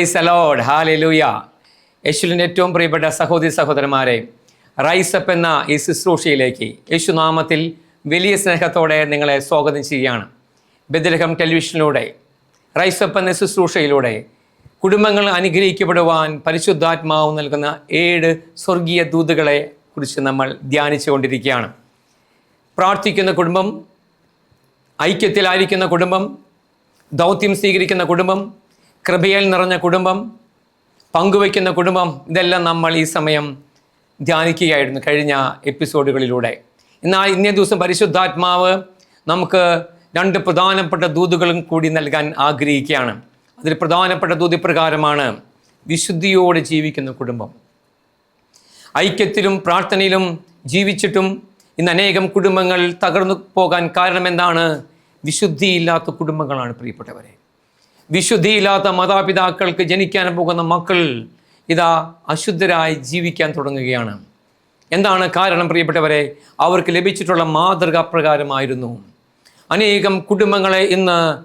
Price allowed hallelujah യേശുവിന്റെ ഏറ്റവും പ്രിയപ്പെട്ട സഹോദരി സഹോദരന്മാരെ റൈസപ്പ് എന്ന ഈ ശുശ്രൂഷയിലേക്ക് യേശുനാമത്തിൽ വലിയ സ്നേഹത്തോടെ നിങ്ങളെ സ്വാഗതം ചെയ്യുകയാണ്. ബദലഹം ടെലിവിഷനിലൂടെ റൈസപ്പ് എന്ന ശുശ്രൂഷയിലൂടെ കുടുംബങ്ങൾ അനുഗ്രഹിക്കപ്പെടുവാൻ പരിശുദ്ധാത്മാവ് നൽകുന്ന ഏഴ് സ്വർഗീയ ദൂതുകളെ കുറിച്ച് നമ്മൾ ധ്യാനിച്ചു കൊണ്ടിരിക്കുകയാണ് പ്രാർത്ഥിക്കുന്ന കുടുംബം ഐക്യത്തിലായിരിക്കുന്ന കുടുംബം ദൗത്യം സ്വീകരിക്കുന്ന കുടുംബം കൃപയിൽ നിറഞ്ഞ കുടുംബം പങ്കുവയ്ക്കുന്ന കുടുംബം ഇതെല്ലാം നമ്മൾ ഈ സമയം ധ്യാനിക്കുകയായിരുന്നു കഴിഞ്ഞ എപ്പിസോഡുകളിലൂടെ. എന്നാൽ ഇന്നേ ദിവസം പരിശുദ്ധാത്മാവ് നമുക്ക് രണ്ട് പ്രധാനപ്പെട്ട ദൂതുകളും കൂടി നൽകാൻ ആഗ്രഹിക്കുകയാണ്. അതിൽ പ്രധാനപ്പെട്ട ദൂതി പ്രകാരമാണ് വിശുദ്ധിയോടെ ജീവിക്കുന്ന കുടുംബം. ഐക്യത്തിലും പ്രാർത്ഥനയിലും ജീവിച്ചിട്ടും ഇന്ന് അനേകം കുടുംബങ്ങൾ തകർന്നു പോകാൻ കാരണം എന്താണ് വിശുദ്ധിയില്ലാത്ത കുടുംബങ്ങളാണ് പ്രിയപ്പെട്ടവരെ. വിശുദ്ധിയില്ലാത്ത മാതാപിതാക്കൾക്ക് ജനിക്കാൻ പോകുന്ന മക്കൾ ഇതാ അശുദ്ധരായി ജീവിക്കാൻ തുടങ്ങുകയാണ്. എന്താണ് കാരണം പ്രിയപ്പെട്ടവരെ? അവർക്ക് ലഭിച്ചിട്ടുള്ള മാതൃക പ്രകാരമായിരുന്നു. അനേകം കുടുംബങ്ങളെ ഇന്ന്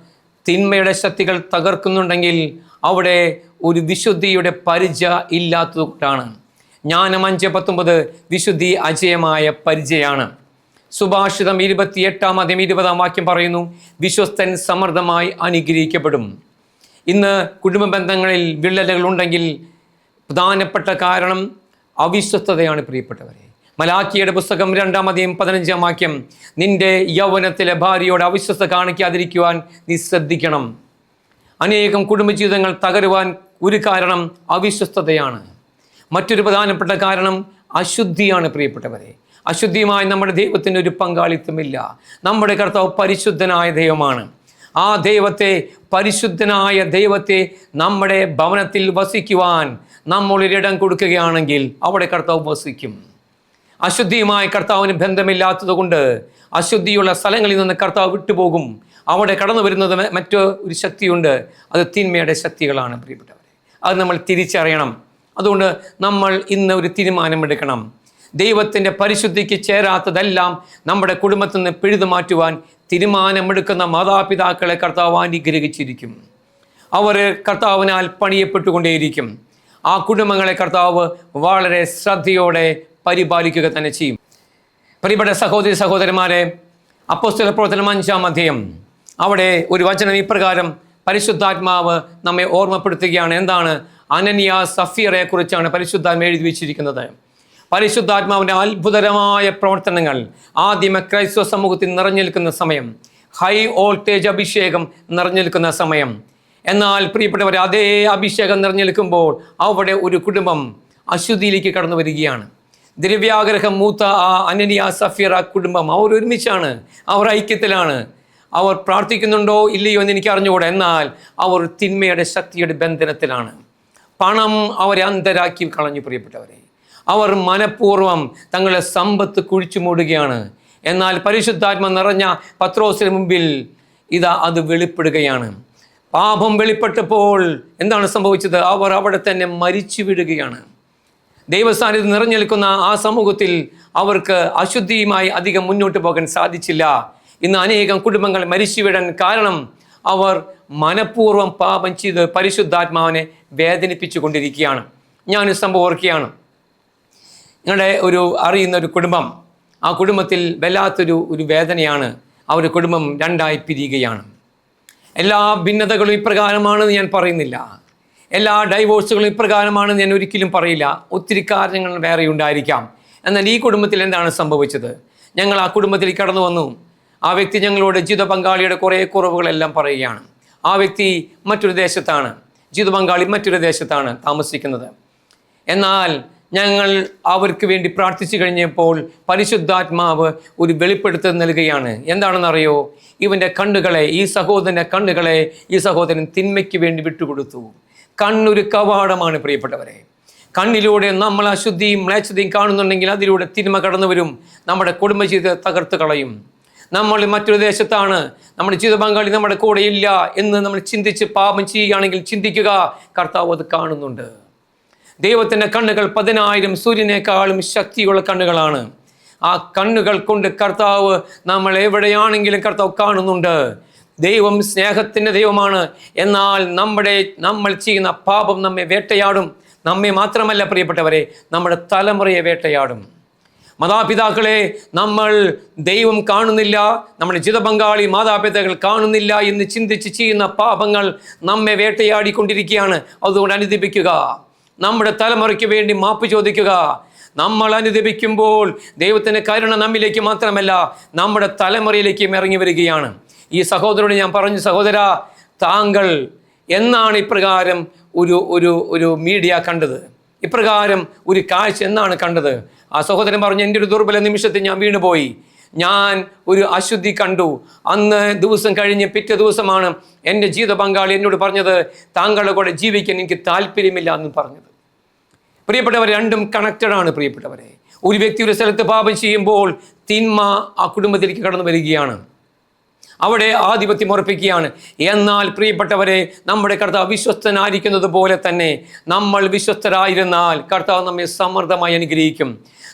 തിന്മയുടെ ശക്തികൾ തകർക്കുന്നുണ്ടെങ്കിൽ അവിടെ ഒരു വിശുദ്ധിയുടെ പരിച ഇല്ലാത്തതുകൊണ്ടാണ്. ജ്ഞാനം അഞ്ച് പത്തൊമ്പത് വിശുദ്ധി അജയമായ പരിചയാണ്. സുഭാഷിതം ഇരുപത്തിയെട്ടാം അധികം ഇരുപതാം വാക്യം പറയുന്നു വിശ്വസ്തൻ സമൃദ്ധമായി അനുഗ്രഹിക്കപ്പെടും. ഇന്ന് കുടുംബ ബന്ധങ്ങളിൽ വിള്ളലുകൾ ഉണ്ടെങ്കിൽ പ്രധാനപ്പെട്ട കാരണം അവിശ്വസ്തതയാണ് പ്രിയപ്പെട്ടവരെ. മലാക്കിയുടെ പുസ്തകം രണ്ടാം പതിനഞ്ചാം വാക്യം നിന്റെ യൗവനത്തിലെ ഭാര്യയോട് അവിശ്വസ്ത കാണിക്കാതിരിക്കുവാൻ നീ ശ്രദ്ധിക്കണം. അനേകം കുടുംബജീവിതങ്ങൾ തകരുവാൻ ഒരു കാരണം അവിശ്വസ്തതയാണ്. മറ്റൊരു പ്രധാനപ്പെട്ട കാരണം അശുദ്ധിയാണ് പ്രിയപ്പെട്ടവരെ. അശുദ്ധിയുമായി നമ്മുടെ ദൈവത്തിന് ഒരു പങ്കാളിത്തമില്ല. നമ്മുടെ കർത്താവ് പരിശുദ്ധനായ ദൈവമാണ്. ആ ദൈവത്തെ പരിശുദ്ധനായ ദൈവത്തെ നമ്മുടെ ഭവനത്തിൽ വസിക്കുവാൻ നമ്മളൊരിടം കൊടുക്കുകയാണെങ്കിൽ അവിടെ കർത്താവ് വസിക്കും. അശുദ്ധിയുമായി കർത്താവിന് ബന്ധമില്ലാത്തതുകൊണ്ട് അശുദ്ധിയുള്ള സ്ഥലങ്ങളിൽ നിന്ന് കർത്താവ് വിട്ടുപോകും. അവിടെ കടന്നു വരുന്നത് മറ്റു ഒരു ശക്തിയുണ്ട്. അത് തിന്മയുടെ ശക്തികളാണ് പ്രിയപ്പെട്ടവരെ. അത് നമ്മൾ തിരിച്ചറിയണം. അതുകൊണ്ട് നമ്മൾ ഇന്ന് ഒരു തീരുമാനമെടുക്കണം ദൈവത്തിന്റെ പരിശുദ്ധിക്ക് ചേരാത്തതെല്ലാം നമ്മുടെ കുടുംബത്തിൽ നിന്ന് പിഴുതു മാറ്റുവാൻ തീരുമാനമെടുക്കുന്ന മാതാപിതാക്കളെ കർത്താവ് അനുഗ്രഹിച്ചിരിക്കും. അവർ കർത്താവിനാൽ പണിയപ്പെട്ടുകൊണ്ടേയിരിക്കും. ആ കുടുംബങ്ങളെ കർത്താവ് വളരെ ശ്രദ്ധയോടെ പരിപാലിക്കുക തന്നെ ചെയ്യും. പ്രിയപ്പെട്ട സഹോദരി സഹോദരന്മാരെ അപ്പോസ്തല പ്രവർത്തനം അഞ്ചാം അധ്യയം. അവിടെ ഒരു വചനം ഇപ്രകാരം പരിശുദ്ധാത്മാവ് നമ്മെ ഓർമ്മപ്പെടുത്തുകയാണ്. എന്താണ്? അനന്യ സഫീറെ കുറിച്ചാണ് പരിശുദ്ധാത്മ എഴുതി വെച്ചിരിക്കുന്നത്. പരിശുദ്ധാത്മാവിന്റെ അത്ഭുതകരമായ പ്രവർത്തനങ്ങൾ ആദ്യമ ക്രൈസ്തവ സമൂഹത്തിൽ നിറഞ്ഞു നിൽക്കുന്ന സമയം ഹൈ വോൾട്ടേജ് അഭിഷേകം നിറഞ്ഞു നിൽക്കുന്ന സമയം. എന്നാൽ പ്രിയപ്പെട്ടവർ അതേ അഭിഷേകം നിറഞ്ഞു നിൽക്കുമ്പോൾ അവിടെ ഒരു കുടുംബം അശുദ്ധിയിലേക്ക് കടന്നു വരികയാണ്. ദ്രവ്യാഗ്രഹം മൂത്ത ആ അനനിയ സഫിയറ കുടുംബം അവർ ഒരുമിച്ചാണ് അവർ ഐക്യത്തിലാണ്. അവർ പ്രാർത്ഥിക്കുന്നുണ്ടോ ഇല്ലയോ എന്ന് എനിക്ക് അറിഞ്ഞുകൂടാ എന്നാൽ അവർ തിന്മയുടെ ശക്തിയുടെ ബന്ധനത്തിലാണ്. പണം അവരെ അന്തരാക്കി കളഞ്ഞു പ്രിയപ്പെട്ടവരെ. അവർ മനഃപൂർവം തങ്ങളുടെ സമ്പത്ത് കുഴിച്ചു മൂടുകയാണ്. എന്നാൽ പരിശുദ്ധാത്മ നിറഞ്ഞ പത്രോസിന് മുമ്പിൽ ഇതാ അത് വെളിപ്പെടുകയാണ്. പാപം വെളിപ്പെട്ടപ്പോൾ എന്താണ് സംഭവിച്ചത്? അവർ അവിടെ തന്നെ മരിച്ചു വിടുകയാണ്. ദൈവസ്ഥാനത്ത് നിറഞ്ഞു നിൽക്കുന്ന ആ സമൂഹത്തിൽ അവർക്ക് അശുദ്ധിയുമായി അധികം മുന്നോട്ട് പോകാൻ സാധിച്ചില്ല. ഇന്ന് അനേകം കുടുംബങ്ങൾ മരിച്ചു വിടാൻ കാരണം അവർ മനഃപൂർവം പാപം ചെയ്ത് പരിശുദ്ധാത്മാവിനെ വേദനിപ്പിച്ചു കൊണ്ടിരിക്കുകയാണ് ഞാനൊരു സംഭവം ഓർക്കുകയാണ്. നിങ്ങളുടെ ഒരു അറിയുന്ന ഒരു കുടുംബം ആ കുടുംബത്തിൽ വല്ലാത്തൊരു ഒരു വേദനയാണ്. ആ ഒരു കുടുംബം രണ്ടായി പിരിയുകയാണ്. എല്ലാ ഭിന്നതകളും ഇപ്രകാരമാണെന്ന് ഞാൻ പറയുന്നില്ല. എല്ലാ ഡൈവോഴ്സുകളും ഇപ്രകാരമാണെന്ന് ഞാൻ ഒരിക്കലും പറയില്ല. ഒത്തിരി കാരണങ്ങൾ വേറെ ഉണ്ടായിരിക്കാം. എന്നാൽ ഈ കുടുംബത്തിൽ എന്താണ് സംഭവിച്ചത്? ഞങ്ങൾ ആ കുടുംബത്തിൽ കടന്നു വന്നു. ആ വ്യക്തി ഞങ്ങളോട് ജീവിത പങ്കാളിയുടെ കുറേ കുറവുകളെല്ലാം പറയുകയാണ്. ആ വ്യക്തി മറ്റൊരു ദേശത്താണ്. ജീവിത പങ്കാളി മറ്റൊരു ദേശത്താണ് താമസിക്കുന്നത്. എന്നാൽ ഞങ്ങൾ അവർക്ക് വേണ്ടി പ്രാർത്ഥിച്ചു കഴിഞ്ഞപ്പോൾ പരിശുദ്ധാത്മാവ് ഒരു വെളിപ്പെടുത്തൽ നൽകുകയാണ്. എന്താണെന്നറിയോ? ഇവന്റെ കണ്ണുകളെ ഈ സഹോദരന്റെ കണ്ണുകളെ ഈ സഹോദരൻ തിന്മയ്ക്ക് വേണ്ടി വിട്ടുകൊടുത്തു. കണ്ണൊരു കവാടമാണ് പ്രിയപ്പെട്ടവരെ. കണ്ണിലൂടെ നമ്മൾ അശുദ്ധിയും മ്ലേച്ഛതയും കാണുന്നുണ്ടെങ്കിൽ അതിലൂടെ തിന്മ കടന്നു വരും. നമ്മുടെ കുടുംബജീവിതത്തെ തകർത്ത് കളയും. നമ്മൾ മറ്റൊരു ദേശത്താണ്. നമ്മുടെ ജീവിത പങ്കാളി നമ്മുടെ കൂടെ ഇല്ല എന്ന് നമ്മൾ ചിന്തിച്ച് പാപം ചെയ്യുകയാണെങ്കിൽ ചിന്തിക്കുക. കർത്താവ് അത് കാണുന്നുണ്ട്. ദൈവത്തിന്റെ കണ്ണുകൾ പതിനായിരം സൂര്യനേക്കാളും ശക്തിയുള്ള കണ്ണുകളാണ്. ആ കണ്ണുകൾ കൊണ്ട് കർത്താവ് നമ്മൾ എവിടെയാണെങ്കിലും കർത്താവ് കാണുന്നുണ്ട്. ദൈവം സ്നേഹത്തിന്റെ ദൈവമാണ്. എന്നാൽ നമ്മുടെ നമ്മൾ ചെയ്യുന്ന പാപം നമ്മെ വേട്ടയാടും. നമ്മെ മാത്രമല്ല പ്രിയപ്പെട്ടവരെ നമ്മുടെ തലമുറയെ വേട്ടയാടും. മാതാപിതാക്കളെ നമ്മൾ ദൈവം കാണുന്നില്ല നമ്മുടെ ജിതപങ്കാളി മാതാപിതാക്കൾ കാണുന്നില്ല എന്ന് ചിന്തിച്ച് ചെയ്യുന്ന പാപങ്ങൾ നമ്മെ വേട്ടയാടിക്കൊണ്ടിരിക്കുകയാണ്. അതുകൊണ്ട് അനുദിപ്പിക്കുക നമ്മുടെ തലമുറയ്ക്ക് വേണ്ടി മാപ്പ് ചോദിക്കുക. നമ്മൾ അനുദപിക്കുമ്പോൾ ദൈവത്തിന്റെ കരുണ നമ്മിലേക്ക് മാത്രമല്ല നമ്മുടെ തലമുറയിലേക്കും ഇറങ്ങി വരികയാണ്. ഈ സഹോദരനോട് ഞാൻ പറഞ്ഞു സഹോദര താങ്കൾ എന്നാണ് ഇപ്രകാരം ഒരു ഒരു ഒരു മീഡിയ കണ്ടത്? ഇപ്രകാരം ഒരു കാഴ്ച എന്നാണ് കണ്ടത്? ആ സഹോദരൻ പറഞ്ഞു എന്റെ ഒരു ദുർബല നിമിഷത്തിൽ ഞാൻ വീണുപോയി. ഞാൻ ഒരു അശുദ്ധി കണ്ടു. അന്ന് ദിവസം കഴിഞ്ഞ് പിറ്റേ ദിവസമാണ് എന്റെ ജീവിത പങ്കാളി എന്നോട് പറഞ്ഞത് താങ്കളുടെ കൂടെ ജീവിക്കാൻ എനിക്ക് താല്പര്യമില്ല എന്ന് പറഞ്ഞത്. പ്രിയപ്പെട്ടവർ രണ്ടും കണക്റ്റഡാണ് പ്രിയപ്പെട്ടവരെ. ഒരു വ്യക്തി ഒരു സ്ഥലത്ത് പാപം ചെയ്യുമ്പോൾ തിന്മ ആ കുടുംബത്തിലേക്ക് കടന്നു വരികയാണ്. അവിടെ ആധിപത്യം ഉറപ്പിക്കുകയാണ്. എന്നാൽ പ്രിയപ്പെട്ടവരെ നമ്മുടെ കർത്താവ് വിശ്വസ്തനായിരിക്കുന്നത് പോലെ തന്നെ നമ്മൾ വിശ്വസ്തരായിരുന്നാൽ കർത്താവ് നമ്മെ സമൃദ്ധമായി അനുഗ്രഹിക്കും.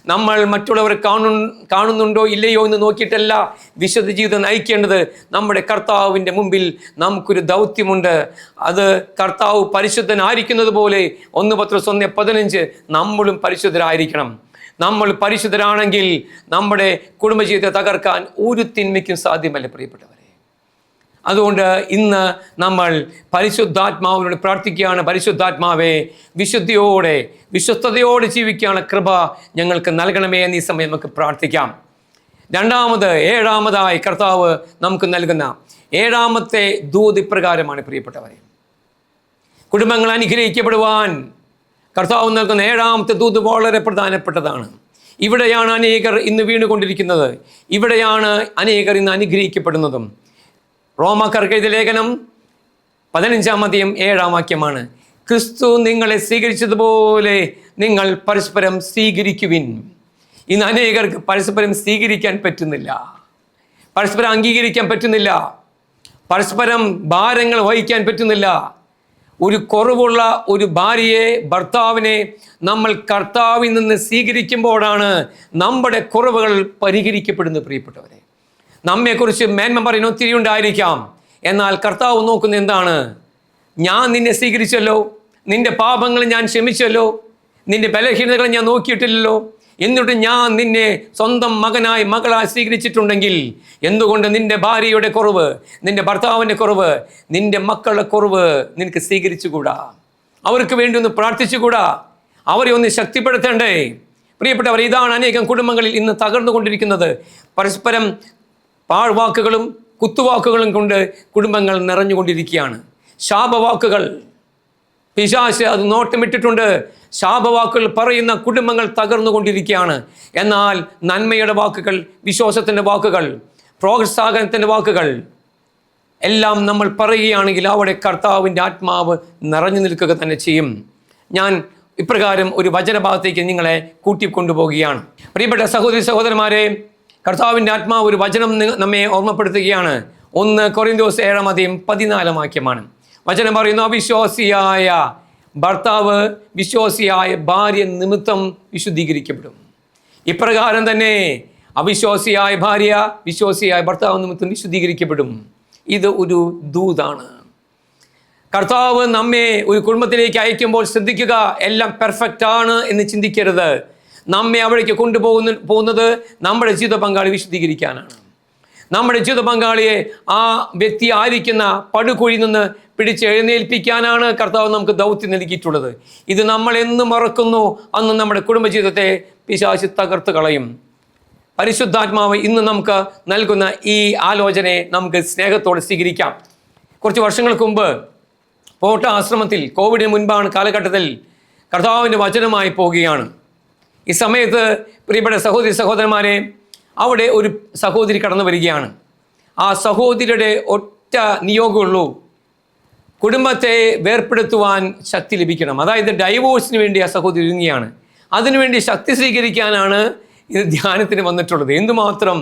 നമ്മൾ മറ്റുള്ളവർ കാണു കാണുന്നുണ്ടോ ഇല്ലയോ എന്ന് നോക്കിയിട്ടല്ല വിശുദ്ധ ജീവിതം നയിക്കേണ്ടത്. നമ്മുടെ കർത്താവിന്റെ മുമ്പിൽ നമുക്കൊരു ദൗത്യമുണ്ട്. അത് കർത്താവ് പരിശുദ്ധനായിരിക്കുന്നത് പോലെ ഒന്ന് പത്ര ഒന്ന് പതിനഞ്ച് നമ്മളും പരിശുദ്ധരായിരിക്കണം. നമ്മൾ പരിശുദ്ധരാണെങ്കിൽ നമ്മുടെ കുടുംബജീവിതത്തെ തകർക്കാൻ ഒരു തിന്മയ്ക്കും സാധ്യമല്ല പ്രിയപ്പെട്ടവരെ. അതുകൊണ്ട് ഇന്ന് നമ്മൾ പരിശുദ്ധാത്മാവിനോട് പ്രാർത്ഥിക്കുകയാണ്. പരിശുദ്ധാത്മാവെ വിശുദ്ധിയോടെ വിശ്വസ്തയോടെ ജീവിക്കാനുള്ള കൃപ ഞങ്ങൾക്ക് നൽകണമേ എന്ന് ഈ സമയം നമുക്ക് പ്രാർത്ഥിക്കാം. രണ്ടാമത് ഏഴാമതായി കർത്താവ് നമുക്ക് നൽകുന്ന ഏഴാമത്തെ ദൂത് ഇപ്രകാരമാണ് പ്രിയപ്പെട്ടവരെ. കുടുംബങ്ങൾ അനുഗ്രഹിക്കപ്പെടുവാൻ കർത്താവ് നൽകുന്ന ഏഴാമത്തെ ദൂത് വളരെ പ്രധാനപ്പെട്ടതാണ്. ഇവിടെയാണ് അനേകർ ഇന്ന് വീണുകൊണ്ടിരിക്കുന്നത്. ഇവിടെയാണ് അനേകർ ഇന്ന് അനുഗ്രഹിക്കപ്പെടുന്നതും. റോമാക്കാർക്ക് എഴുതിയ ലേഖനം പതിനഞ്ചാം അധികം ഏഴാം വാക്യമാണ്. ക്രിസ്തു നിങ്ങളെ സ്വീകരിച്ചതുപോലെ നിങ്ങൾ പരസ്പരം സ്വീകരിക്കുവിൻ. ഇന്ന് അനേകർക്ക് പരസ്പരം സ്വീകരിക്കാൻ പറ്റുന്നില്ല. പരസ്പരം അംഗീകരിക്കാൻ പറ്റുന്നില്ല. പരസ്പരം ഭാരങ്ങൾ വഹിക്കാൻ പറ്റുന്നില്ല. ഒരു കുറവുള്ള ഒരു ഭാര്യയെ ഭർത്താവിനെ നമ്മൾ കർത്താവിൽ നിന്ന് സ്വീകരിക്കുമ്പോഴാണ് നമ്മുടെ കുറവുകൾ പരിഹരിക്കപ്പെടുന്നത് പ്രിയപ്പെട്ടവരെ. നമ്മെക്കുറിച്ച് മേന്മ പറയുന്ന ഒത്തിരി ഉണ്ടായിരിക്കാം. എന്നാൽ കർത്താവ് നോക്കുന്ന എന്താണ്? ഞാൻ നിന്നെ സ്വീകരിച്ചല്ലോ. നിന്റെ പാപങ്ങൾ ഞാൻ ക്ഷമിച്ചല്ലോ. നിന്റെ ബലഹീനതകൾ ഞാൻ നോക്കിയിട്ടില്ലല്ലോ. എന്നിട്ട് ഞാൻ നിന്നെ സ്വന്തം മകനായി മകളായി സ്വീകരിച്ചിട്ടുണ്ടെങ്കിൽ എന്തുകൊണ്ട് നിന്റെ ഭാര്യയുടെ കുറവ് നിന്റെ ഭർത്താവിന്റെ കുറവ് നിന്റെ മക്കളുടെ കുറവ് നിനക്ക് സ്വീകരിച്ചുകൂടാ? അവർക്ക് വേണ്ടി ഒന്ന് പ്രാർത്ഥിച്ചുകൂടാ? അവരെ ഒന്ന് ശക്തിപ്പെടുത്തേണ്ടേ? പ്രിയപ്പെട്ടവർ ഇതാണ് അനേകം കുടുംബങ്ങളിൽ ഇന്ന് തകർന്നുകൊണ്ടിരിക്കുന്നത്. പരസ്പരം പാഴ്വാക്കുകളും കുത്തുവാക്കുകളും കൊണ്ട് കുടുംബങ്ങൾ നിറഞ്ഞുകൊണ്ടിരിക്കുകയാണ്. ശാപവാക്കുകൾ. പിശാശ് അത് നോട്ടമിട്ടിട്ടുണ്ട്. ശാപവാക്കുകൾ പറയുന്ന കുടുംബങ്ങൾ തകർന്നുകൊണ്ടിരിക്കുകയാണ്. എന്നാൽ നന്മയുടെ വാക്കുകൾ വിശ്വാസത്തിന്റെ വാക്കുകൾ പ്രോത്സാഹനത്തിന്റെ വാക്കുകൾ എല്ലാം നമ്മൾ പറയുകയാണെങ്കിൽ അവിടെ കർത്താവിന്റെ ആത്മാവ് നിറഞ്ഞു നിൽക്കുക തന്നെ ചെയ്യും. ഞാൻ ഇപ്രകാരം ഒരു വചനഭാഗത്തേക്ക് നിങ്ങളെ കൂട്ടിക്കൊണ്ടുപോകുകയാണ്. പ്രിയപ്പെട്ട സഹോദരി സഹോദരന്മാരെ കർത്താവിന്റെ ആത്മാവ് ഒരു വചനം നമ്മെ ഓർമ്മപ്പെടുത്തുകയാണ്. ഒന്ന് കൊറിന്തോസ് ഏഴാം അധികം പതിനാലാം വാക്യമാണ്. വചനം പറയുന്നു അവിശ്വാസിയായ ഭർത്താവ് വിശ്വാസിയായ ഭാര്യ നിമിത്തം വിശുദ്ധീകരിക്കപ്പെടും. ഇപ്രകാരം തന്നെ അവിശ്വാസിയായ ഭാര്യ വിശ്വാസിയായ ഭർത്താവ് നിമിത്തം വിശുദ്ധീകരിക്കപ്പെടും. ഇത് ഒരു ദൂതാണ്. കർത്താവ് നമ്മെ ഒരു കുടുംബത്തിലേക്ക് അയക്കുമ്പോൾ ശ്രദ്ധിക്കുക എല്ലാം പെർഫെക്റ്റ് ആണ് എന്ന് ചിന്തിക്കരുത്. നമ്മെ അവിടേക്ക് കൊണ്ടുപോകുന്ന പോകുന്നത് നമ്മുടെ ജീവിത പങ്കാളി വിശുദ്ധീകരിക്കാനാണ്. നമ്മുടെ ജീവിത പങ്കാളിയെ ആ വ്യക്തി ആയിരിക്കുന്ന പടുകുഴി നിന്ന് പിടിച്ച് എഴുന്നേൽപ്പിക്കാനാണ് കർത്താവ് നമുക്ക് ദൗത്യം നൽകിയിട്ടുള്ളത്. ഇത് നമ്മൾ എന്ന് മറക്കുന്നു. അന്ന് നമ്മുടെ കുടുംബജീവിതത്തെ പിശാശി തകർത്ത് കളയും. പരിശുദ്ധാത്മാവ് ഇന്ന് നമുക്ക് നൽകുന്ന ഈ ആലോചനയെ നമുക്ക് സ്നേഹത്തോടെ സ്വീകരിക്കാം. കുറച്ച് വർഷങ്ങൾക്ക് മുമ്പ് പോട്ട ആശ്രമത്തിൽ കോവിഡിന് മുൻപാണ് കാലഘട്ടത്തിൽ കർത്താവിന്റെ വചനമായി പോവുകയാണ്. ഈ സമയത്ത് പ്രിയപ്പെട്ട സഹോദരി സഹോദരന്മാരെ അവിടെ ഒരു സഹോദരി കടന്നു വരികയാണ്. ആ സഹോദരിയുടെ ഒറ്റ നിയോഗമുള്ളൂ. കുടുംബത്തെ വേർപ്പെടുത്തുവാൻ ശക്തി ലഭിക്കണം. അതായത് ഡൈവോഴ്സിന് വേണ്ടി ആ സഹോദരി ഒരുങ്ങിയാണ് അതിനുവേണ്ടി ശക്തി സ്വീകരിക്കാനാണ് ഇത് ധ്യാനത്തിന് വന്നിട്ടുള്ളത്. എന്തുമാത്രം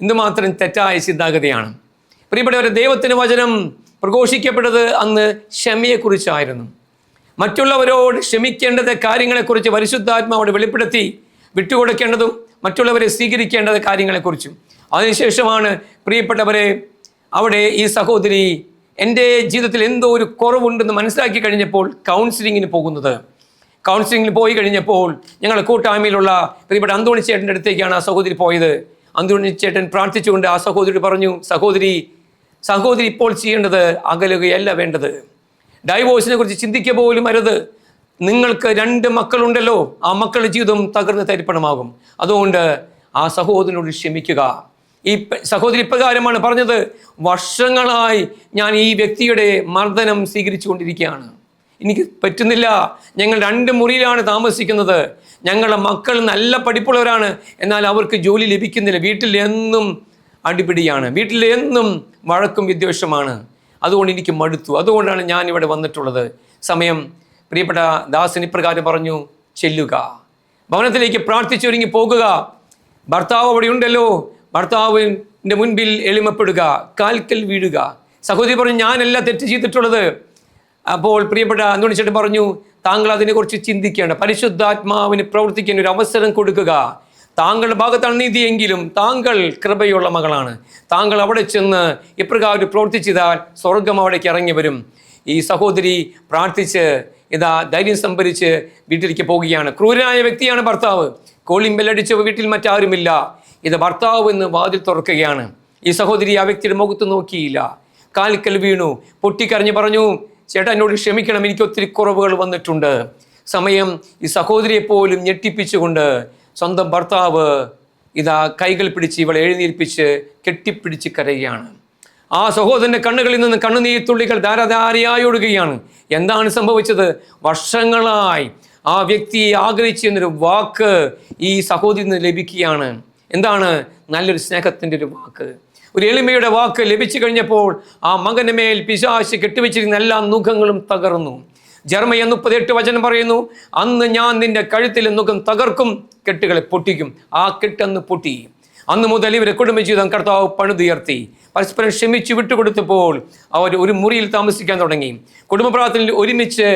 എന്തുമാത്രം തെറ്റായ ചിന്താഗതിയാണ്. പ്രിയപ്പെട്ടവരെ ദൈവത്തിന്റെ വചനം പ്രഘോഷിക്കപ്പെട്ടത് അന്ന് ക്ഷമയെക്കുറിച്ചായിരുന്നു. മറ്റുള്ളവരോട് ക്ഷമിക്കേണ്ടത് കാര്യങ്ങളെക്കുറിച്ച് പരിശുദ്ധാത്മാവോട് വെളിപ്പെടുത്തി വിട്ടുകൊടുക്കേണ്ടതും മറ്റുള്ളവരെ സ്വീകരിക്കേണ്ടത് കാര്യങ്ങളെക്കുറിച്ചും. അതിനുശേഷമാണ് പ്രിയപ്പെട്ടവരെ അവിടെ ഈ സഹോദരി എന്റെ ജീവിതത്തിൽ എന്തോ ഒരു കുറവുണ്ടെന്ന് മനസ്സിലാക്കി കഴിഞ്ഞപ്പോൾ കൗൺസിലിങ്ങിന് പോകുന്നത്. കൗൺസിലിങ്ങിന് പോയി കഴിഞ്ഞപ്പോൾ ഞങ്ങൾ കൂട്ടായ്മയിലുള്ള പ്രിയപ്പെട്ട അന്തോണി ചേട്ടന്റെ അടുത്തേക്കാണ് ആ സഹോദരി പോയത്. അന്തോണി ചേട്ടൻ പ്രാർത്ഥിച്ചുകൊണ്ട് ആ സഹോദരി പറഞ്ഞു സഹോദരി സഹോദരി ഇപ്പോൾ ചെയ്യേണ്ടത് അകലുകയല്ല വേണ്ടത്. ഡൈവോഴ്സിനെ കുറിച്ച് ചിന്തിക്കുക പോലും അരുത്. നിങ്ങൾക്ക് രണ്ട് മക്കളുണ്ടല്ലോ ആ മക്കളുടെ ജീവിതം തകർന്ന് തരിപ്പണമാകും. അതുകൊണ്ട് ആ സഹോദരനോട് ക്ഷമിക്കുക. ഈ സഹോദരി ഇപ്രകാരമാണ് പറഞ്ഞത് വർഷങ്ങളായി ഞാൻ ഈ വ്യക്തിയുടെ മർദ്ദനം സ്വീകരിച്ചു കൊണ്ടിരിക്കുകയാണ് എനിക്ക് പറ്റുന്നില്ല. ഞങ്ങൾ രണ്ട് മുറിയിലാണ് താമസിക്കുന്നത്. ഞങ്ങളുടെ മക്കൾ നല്ല പഠിപ്പുള്ളവരാണ്. എന്നാൽ അവർക്ക് ജോലി ലഭിക്കുന്നില്ല. വീട്ടിൽ എന്നും അടിപിടിയാണ്. വീട്ടിൽ എന്നും വഴക്കും വിദ്വേഷമാണ്. അതുകൊണ്ട് എനിക്ക് മടുത്തു. അതുകൊണ്ടാണ് ഞാൻ ഇവിടെ വന്നിട്ടുള്ളത്. സമയം. പ്രിയപ്പെട്ട ദാസൻ ഇപ്രകാരം പറഞ്ഞു ചെല്ലുക. ഭവനത്തിലേക്ക് പ്രാർത്ഥിച്ചൊരുങ്ങി പോകുക. ഭർത്താവ് അവിടെ ഉണ്ടല്ലോ. ഭർത്താവിന്റെ മുൻപിൽ എളിമപ്പെടുക. കാൽക്കൽ വീഴുക. സഹോദരി പറഞ്ഞു ഞാനല്ല തെറ്റ് ചെയ്തിട്ടുള്ളത്. അപ്പോൾ പ്രിയപ്പെട്ട അന്തോണിച്ചേട്ടൻ പറഞ്ഞു താങ്കൾ അതിനെക്കുറിച്ച് ചിന്തിക്കേണ്ട. പരിശുദ്ധാത്മാവിന് പ്രവർത്തിക്കാൻ ഒരു അവസരം കൊടുക്കുക. താങ്കളുടെ ഭാഗത്താണ് നീതിയെങ്കിലും താങ്കൾ കൃപയുള്ള മകളാണ്. താങ്കൾ അവിടെ ചെന്ന് ഇപ്രകാരം പ്രവർത്തിച്ചതാൽ സ്വർഗം അവിടേക്ക് ഇറങ്ങി വരും. ഈ സഹോദരി പ്രാർത്ഥിച്ച് ഇതാ ധൈര്യം സംഭരിച്ച് വീട്ടിലേക്ക് പോവുകയാണ് ക്രൂരനായ വ്യക്തിയാണ് ഭർത്താവ്. കോളിംഗ് ബെല്ലടിച്ച് വീട്ടിൽ മറ്റാരുമില്ല. ഇത് ഭർത്താവ് എന്ന് വാതിൽ തുറക്കുകയാണ്. ഈ സഹോദരി ആ വ്യക്തിയുടെ മുഖത്ത് നോക്കിയില്ല. കാലിക്കൽ വീണു. പൊട്ടിക്കരഞ്ഞ് പറഞ്ഞു ചേട്ടാ എന്നോട് ക്ഷമിക്കണം. എനിക്ക് ഒത്തിരി കുറവുകൾ വന്നിട്ടുണ്ട്. സമയം ഈ സഹോദരിയെ പോലും ഞെട്ടിപ്പിച്ചുകൊണ്ട് സ്വന്തം ഭർത്താവ് ഇതാ കൈകൾ പിടിച്ച് ഇവളെ എഴുന്നേൽപ്പിച്ച് കെട്ടിപ്പിടിച്ച് കരയുകയാണ്. ആ സഹോദരന്റെ കണ്ണുകളിൽ നിന്ന് കണ്ണുനീർ തുള്ളികൾ ഓടുകയാണ് ഒഴുകുകയാണ് എന്താണ് സംഭവിച്ചത്? വർഷങ്ങളായി ആ വ്യക്തിയെ ആഗ്രഹിച്ചിരുന്നൊരു വാക്ക് ഈ സഹോദരി നിന്ന് ലഭിക്കുകയാണ്. എന്താണ്? നല്ലൊരു സ്നേഹത്തിന്റെ ഒരു വാക്ക്. ഒരു എളിമയുടെ വാക്ക് ലഭിച്ചു കഴിഞ്ഞപ്പോൾ ആ മകനമേൽ പിശാശ് കെട്ടിവെച്ചിരുന്ന എല്ലാ മുഖങ്ങളും തകർന്നു. ജർമ്മയ മുപ്പത്തിയെട്ട് വചനം പറയുന്നു അന്ന് ഞാൻ നിന്റെ കഴുത്തിൽ നുഖം തകർക്കും കെട്ടുകളെ പൊട്ടിക്കും. ആ കെട്ടന്ന് പൊട്ടി. അന്ന് മുതൽ ഇവരെ കുടുംബജീവിതം കർത്താവ് പണിതുയർത്തി. പരസ്പരം ക്ഷമിച്ചു വിട്ടുകൊടുത്തപ്പോൾ അവർ ഒരു മുറിയിൽ താമസിക്കാൻ തുടങ്ങി. കുടുംബ പ്രാർത്ഥനയിൽ ഒരുമിച്ച്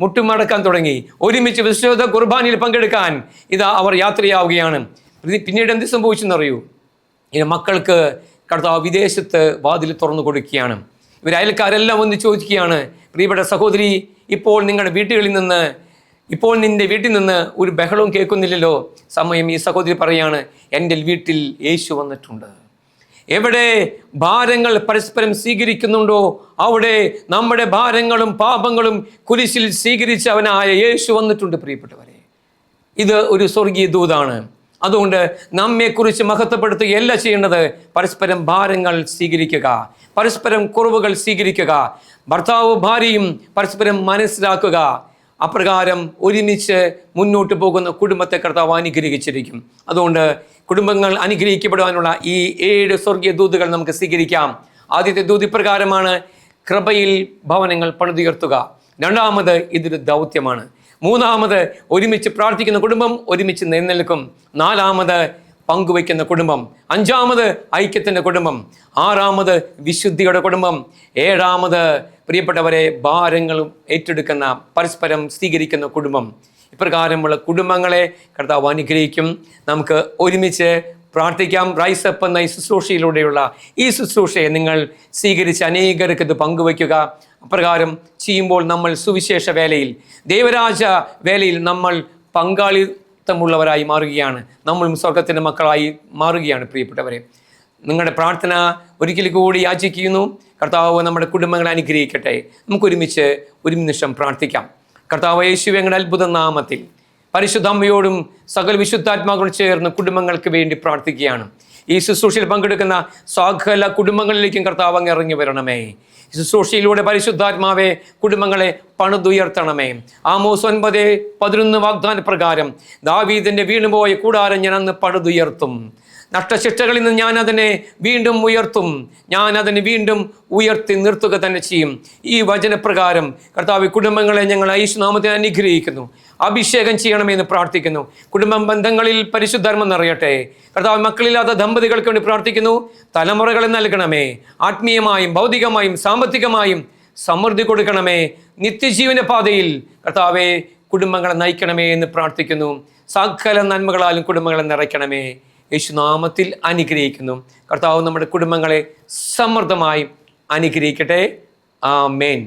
മുട്ടുമടക്കാൻ തുടങ്ങി. ഒരുമിച്ച് വിശ്വത കുർബാനയിൽ പങ്കെടുക്കാൻ ഇതാ അവർ യാത്രയാവുകയാണ്. പിന്നീട് എന്ത് സംഭവിച്ചെന്നറിയൂ ഇനി മക്കൾക്ക് കർത്താവ് വിദേശത്ത് വാതിൽ തുറന്നു കൊടുക്കുകയാണ്. ഇവർ അയൽക്കാരെല്ലാം ഒന്ന് ചോദിക്കുകയാണ് പ്രിയപ്പെട്ട സഹോദരി ഇപ്പോൾ നിങ്ങളുടെ വീട്ടുകളിൽ നിന്ന് ഇപ്പോൾ നിന്റെ വീട്ടിൽ നിന്ന് ഒരു ബഹളവും കേൾക്കുന്നില്ലല്ലോ. സമയം ഈ സഹോദരി പറയാണ് എന്റെ വീട്ടിൽ യേശു വന്നിട്ടുണ്ട്. എവിടെ ഭാരങ്ങൾ പരസ്പരം സ്വീകരിക്കുന്നുണ്ടോ അവിടെ നമ്മുടെ ഭാരങ്ങളും പാപങ്ങളും കുരിശിൽ സ്വീകരിച്ചവനായ യേശു വന്നിട്ടുണ്ട് പ്രിയപ്പെട്ടവരെ. ഇത് ഒരു സ്വർഗീയ ദൂതാണ്. അതുകൊണ്ട് നമ്മെക്കുറിച്ച് മഹത്വപ്പെടുത്തുകയല്ല ചെയ്യേണ്ടത് പരസ്പരം ഭാരങ്ങൾ സ്വീകരിക്കുക. പരസ്പരം കുറവുകൾ സ്വീകരിക്കുക. ഭർത്താവ് ഭാര്യയും പരസ്പരം മനസ്സിലാക്കുക. അപ്രകാരം ഒരുമിച്ച് മുന്നോട്ട് പോകുന്ന കുടുംബത്തെ കർത്താവ് അനുഗ്രഹിച്ചിരിക്കും. അതുകൊണ്ട് കുടുംബങ്ങൾ അനുഗ്രഹിക്കപ്പെടുവാനുള്ള ഈ ഏഴ് സ്വർഗീയ ദൂതുകൾ നമുക്ക് സ്വീകരിക്കാം. ആദ്യത്തെ ദൂത് ഇപ്രകാരമാണ് കൃപയിൽ ഭവനങ്ങൾ പണിതുയർത്തുക. രണ്ടാമത് ഇതൊരു ദൗത്യമാണ്. മൂന്നാമത് ഒരുമിച്ച് പ്രാർത്ഥിക്കുന്ന കുടുംബം ഒരുമിച്ച് നിലനിൽക്കും. നാലാമത് പങ്കുവയ്ക്കുന്ന കുടുംബം. അഞ്ചാമത് ഐക്യത്തിന്റെ കുടുംബം. ആറാമത് വിശുദ്ധിയുടെ കുടുംബം. ഏഴാമത് പ്രിയപ്പെട്ടവരെ ഭാരങ്ങളും ഏറ്റെടുക്കുന്ന പരസ്പരം സ്വീകരിക്കുന്ന കുടുംബം. ഇപ്രകാരമുള്ള കുടുംബങ്ങളെ കർത്താവ് അനുഗ്രഹിക്കും. നമുക്ക് ഒരുമിച്ച് പ്രാർത്ഥിക്കാം. റൈസ് അപ്പ് എന്ന ഈ ശുശ്രൂഷയിലൂടെയുള്ള ഈ ശുശ്രൂഷയെ നിങ്ങൾ സ്വീകരിച്ച് അനേകർക്ക് ഇത് പങ്കുവയ്ക്കുക. അപ്രകാരം ചെയ്യുമ്പോൾ നമ്മൾ സുവിശേഷ വേലയിൽ ദൈവരാജ വേലയിൽ നമ്മൾ പങ്കാളിത്തമുള്ളവരായി മാറുകയാണ്. നമ്മളും സ്വർഗത്തിന്റെ മക്കളായി മാറുകയാണ് പ്രിയപ്പെട്ടവരെ. നിങ്ങളുടെ പ്രാർത്ഥന ഒരിക്കൽ കൂടി യാചിക്കുന്നു. കർത്താവ് നമ്മുടെ കുടുംബങ്ങളെ അനുഗ്രഹിക്കട്ടെ. നമുക്കൊരുമിച്ച് ഒരു നിമിഷം പ്രാർത്ഥിക്കാം. കർത്താവ് യേശു ഞങ്ങളുടെ അത്ഭുത നാമത്തിൽ പരിശുദ്ധ അമ്മയോടും സകല വിശുദ്ധാത്മാക്കളും ചേർന്ന് കുടുംബങ്ങൾക്ക് വേണ്ടി പ്രാർത്ഥിക്കുകയാണ്. ഈ ശുശ്രൂഷയിൽ പങ്കെടുക്കുന്ന സകല കുടുംബങ്ങളിലേക്കും കർത്താവ് അങ്ങ് ഇറങ്ങി വരണമേ. ശുശ്രൂഷയിലൂടെ പരിശുദ്ധാത്മാവെ കുടുംബങ്ങളെ പണിതുയർത്തണമേ. ആമോസ് ഒൻപത് പതിനൊന്ന് വാഗ്ദാന പ്രകാരം ദാവീദിന്റെ വീണുപോയ കൂടാരം ഞാൻ അന്ന് പണിതുയർത്തും. നഷ്ടശിക്ഷകളിൽ നിന്ന് ഞാൻ അതിനെ വീണ്ടും ഉയർത്തും. ഞാൻ അതിനെ വീണ്ടും ഉയർത്തി നിർത്തുക തന്നെ ചെയ്യും. ഈ വചനപ്രകാരം കർത്താവ് കുടുംബങ്ങളെ ഞങ്ങൾ ഐശ്വനാമത്തെ അനുഗ്രഹിക്കുന്നു. അഭിഷേകം ചെയ്യണമെന്ന് പ്രാർത്ഥിക്കുന്നു. കുടുംബ ബന്ധങ്ങളിൽ പരിശുദ്ധർമ്മം നിറയട്ടെ. കർത്താവ് മക്കളില്ലാത്ത ദമ്പതികൾക്ക് വേണ്ടി പ്രാർത്ഥിക്കുന്നു. തലമുറകളെ നൽകണമേ. ആത്മീയമായും ഭൗതികമായും സാമ്പത്തികമായും സമൃദ്ധി കൊടുക്കണമേ. നിത്യജീവന പാതയിൽ കർത്താവെ കുടുംബങ്ങളെ നയിക്കണമേ എന്ന് പ്രാർത്ഥിക്കുന്നു. സകല നന്മകളാലും കുടുംബങ്ങളെ നിറയ്ക്കണമേ. യേശുനാമത്തിൽ അനുഗ്രഹിക്കുന്നു. കർത്താവ് നമ്മുടെ കുടുംബങ്ങളെ സമൃദ്ധമായി അനുഗ്രഹിക്കട്ടെ. ആ മേൻ